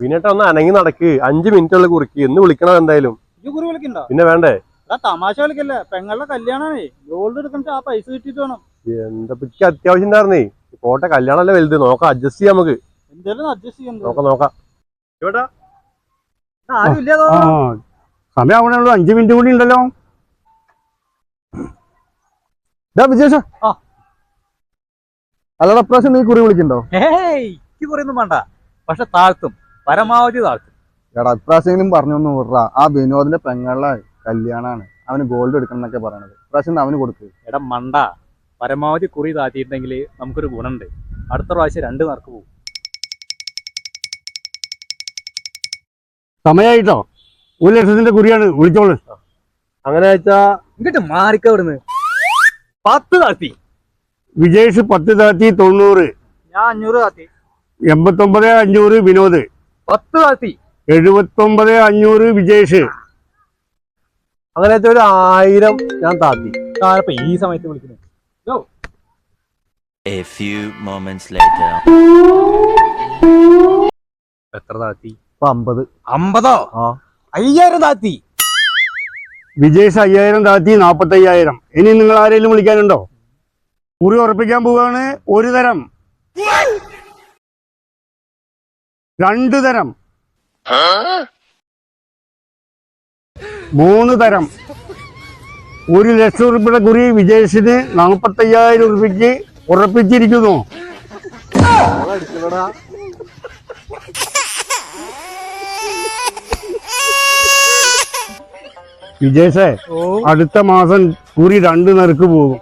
വിനേട്ട ഒന്ന് അനങ്ങി നടക്ക്. അഞ്ച് മിനിറ്റുള്ള കുറുക്കി. എന്ന് വിളിക്കണം എന്തായാലും. പിന്നെ വേണ്ടേ? തമാശ കളിക്കല്ലേ പെങ്ങളുടെ കല്യാണമേ ഗോൾഡ് എടുക്കണ്ട ആ പൈസ കിട്ടിയിട്ട് വേണം. എന്താ പിക്ക് അത്യാവശ്യം ഉണ്ടായിരുന്നേ? പോട്ടെ കല്യാണല്ലേ വലുത്. നോക്കാം അഡ്ജസ്റ്റ് ചെയ്യാം നമുക്ക്. എന്തേലും അഡ്ജസ്റ്റ് ചെയ്യാം. നോക്കാം നോക്കാം. ഇവിടെ ആരും ഇല്ലാതോ ആ സമയമാവണേ ഉള്ളൂ അഞ്ച് മിനിറ്റ് കൂടി ഉണ്ടല്ലോ. വിജേഷ ആ. അല്ലടാ പ്രാവശ്യം നീ കുറി വിളിക്കണ്ടോ ഏയ് കുറയൊന്നും വേണ്ട. പക്ഷെ താഴ്ത്തും. പരമാവധി താഴ്ത്തും. എടാ ഇപ്രാവശ്യം പറഞ്ഞൊന്നും വിടറാ. ആ വിനോദിന്റെ പെങ്ങളെ കല്യാണാണ്. അവന് ഗോൾഡ് എടുക്കണം എന്നൊക്കെ പറയണത്. ഇപ്രാവശ്യം അവന് കൊടുക്ക്. എടാ മണ്ട. പരമാവധി കുറി താത്തിയിട്ടുണ്ടെങ്കിൽ നമുക്കൊരു ഗുണമുണ്ട്. അടുത്ത പ്രാവശ്യം രണ്ട് മാർക്ക് പോകും സമയായിട്ടോ? ഒരു ലക്ഷത്തിന്റെ കുറിയാണ്. വിളിച്ചോളൂ. അങ്ങനെ വെച്ചാ ഇങ്ങോട്ട് മാറിക്ക പത്ത് താത്തി വിജേഷ് പത്ത് താത്തി തൊണ്ണൂറ്. ഞാൻ അഞ്ഞൂറ് താത്തി എൺപത്തൊമ്പത് അഞ്ഞൂറ് വിനോദ്. പത്ത് താത്തി എഴുപത്തൊമ്പത് അഞ്ഞൂറ് വിജേഷ്. അങ്ങനത്തെ ഒരു ആയിരം ഞാൻ താത്തി ഈ സമയത്ത് വിളിക്കുന്നത്. A few moments later. എത്ര താത്തി ഇപ്പൊ അമ്പത്. അമ്പതോ? ആ. അയ്യായിരം താത്തി വിജേഷ് അയ്യായിരം താത്തി നാപ്പത്തി അയ്യായിരം ഇനി നിങ്ങൾ ആരെങ്കിലും വിളിക്കാനുണ്ടോ? മുറി ഉറപ്പിക്കാൻ പോവാണ് ഒരു തരം. രണ്ടു തരം. മൂന്ന് തരം. ഒരു ലക്ഷം ഉറുപ്പിയുടെ കുറി വിജേഷിന് നാൽപ്പത്തയ്യായിരം ഉറുപ്പിക്ക് ഉറപ്പിച്ചിരിക്കുന്നു. വിജേഷേ അടുത്ത മാസം കുറി രണ്ട് നിരക്ക് പോകും.